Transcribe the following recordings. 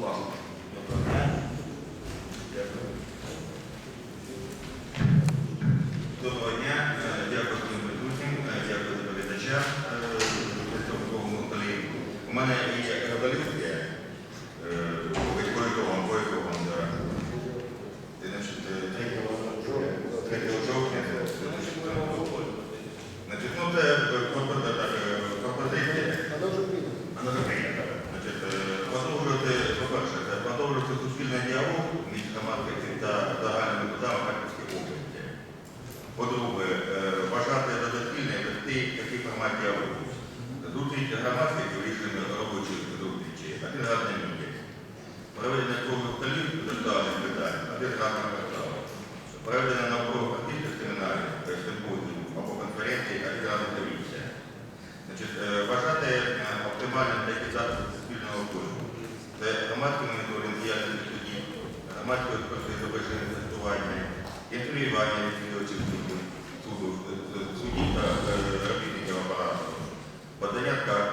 Будь. Доброго дня. Дякую. Доброго дня. Е, Дякую всім присутнім. Е, Дякую доповідачам. е, представниковому колі. У мене є е, ітогам, по ітогам зараз. 3 жовтня. По-друге, е, додатільне вести такий формат діалогу. Зустріч громадських вирішення робочих зустрічі, один раз місяць. Проведення круглих столів з актуальних питань, один раз. Проведення наукових практичних семінарів, симпозіумів або конференцій, один місяць. Е, вважати е, оптимальним для засобів суспільного впливу. Це громадський моніторинг діяльності судів, громадської експертизи вищого інтерв'ювання відвідувачів суду, суду, е, е, та е, робітників апарату, подання скарг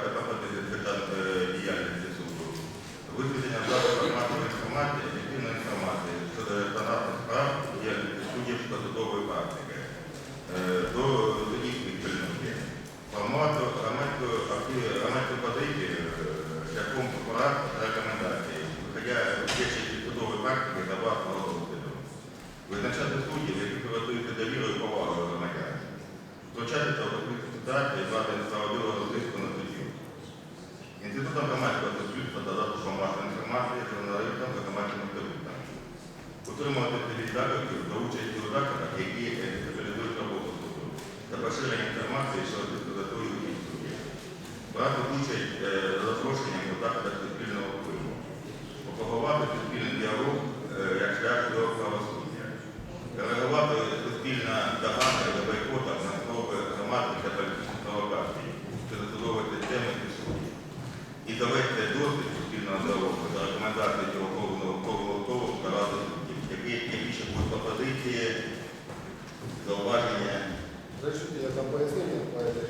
та е, діяльності суду, висвітлення засобів масової інформації, об'єктивної інформації щодо стандартних справ діяльності суддів судової практики, до суддівських спільноти формату громадської е, шляхом порад та рекомендацій, виходя з діючої судової практики та власного досвіду. Визначати суддів, які користуються довірою і повагою громадян. Втручатися в конфліктні ситуації і брати справедливого тиску на суддів. Інститутом громадського суспільства та засобом масової інформації, журналістам та громадським активістам. Утримувати цивіль заходів до участі у заходах, які спеціалізують роботу суду та поширення інформації щодо дискусії і суддів. Брати участь е, за запрошенням у заходах математика політичних провокації, перебудовувати теми дискусії. І давайте досвід суспільного диалогу за рекомендації наукового того та ради суддів, які більше будуть пропозиції, зауваження. Разрешите, я там пояснение